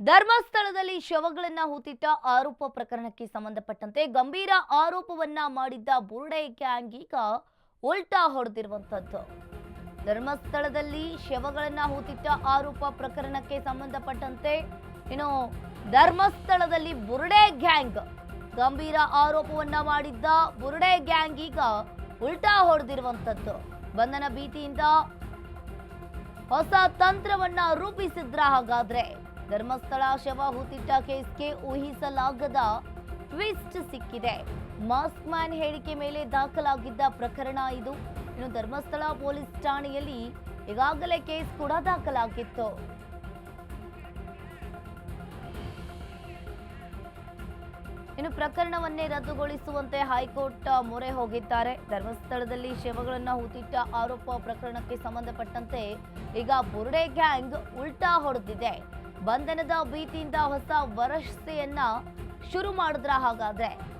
ಧರ್ಮಸ್ಥಳದಲ್ಲಿ ಶವಗಳನ್ನ ಹೂತಿಟ್ಟ ಆರೋಪ ಪ್ರಕರಣಕ್ಕೆ ಸಂಬಂಧಪಟ್ಟಂತೆ ಗಂಭೀರ ಆರೋಪವನ್ನ ಮಾಡಿದ್ದ ಬುರುಡೆ ಗ್ಯಾಂಗ್ ಈಗ ಉಲ್ಟಾ ಹೊಡೆದಿರುವಂತದ್ದು. ಧರ್ಮಸ್ಥಳದಲ್ಲಿ ಶವಗಳನ್ನ ಹೂತಿಟ್ಟ ಆರೋಪ ಪ್ರಕರಣಕ್ಕೆ ಸಂಬಂಧಪಟ್ಟಂತೆ ಏನು ಧರ್ಮಸ್ಥಳದಲ್ಲಿ ಬುರುಡೆ ಗ್ಯಾಂಗ್ ಗಂಭೀರ ಆರೋಪವನ್ನ ಮಾಡಿದ್ದ ಬುರುಡೆ ಗ್ಯಾಂಗ್ ಈಗ ಉಲ್ಟಾ ಹೊಡೆದಿರುವಂತದ್ದು. ಬಂಧನ ಭೀತಿಯಿಂದ ಹೊಸ ತಂತ್ರವನ್ನ ರೂಪಿಸಿದ್ರ ಹಾಗಾದ್ರೆ ಧರ್ಮಸ್ಥಳ ಶವ ಹೂತಿಟ್ಟ ಕೇಸ್ಗೆ ಊಹಿಸಲಾಗದ ಟ್ವಿಸ್ಟ್ ಸಿಕ್ಕಿದೆ. ಮಾಸ್ಕ್ ಮ್ಯಾನ್ ಹೇಳಿಕೆ ಮೇಲೆ ದಾಖಲಾಗಿದ್ದ ಪ್ರಕರಣ ಇದು. ಇನ್ನು ಧರ್ಮಸ್ಥಳ ಪೊಲೀಸ್ ಠಾಣೆಯಲ್ಲಿ ಈಗಾಗಲೇ ಕೇಸ್ ಕೂಡ ದಾಖಲಾಗಿತ್ತು. ಇನ್ನು ಪ್ರಕರಣವನ್ನೇ ರದ್ದುಗೊಳಿಸುವಂತೆ ಹೈಕೋರ್ಟ್ ಮೊರೆ ಹೋಗಿದ್ದಾರೆ. ಧರ್ಮಸ್ಥಳದಲ್ಲಿ ಶವಗಳನ್ನು ಹೂತಿಟ್ಟ ಆರೋಪ ಪ್ರಕರಣಕ್ಕೆ ಸಂಬಂಧಪಟ್ಟಂತೆ ಈಗ ಬುರುಡೆ ಗ್ಯಾಂಗ್ ಉಲ್ಟಾ ಹೊಡೆದಿದೆ. ಬಂಧನದ ಭೀತಿಯಿಂದ ಹೊಸ ವರಸೆಯನ್ನ ಶುರು ಮಾಡಿದ್ರ ಹಾಗಾದ್ರೆ?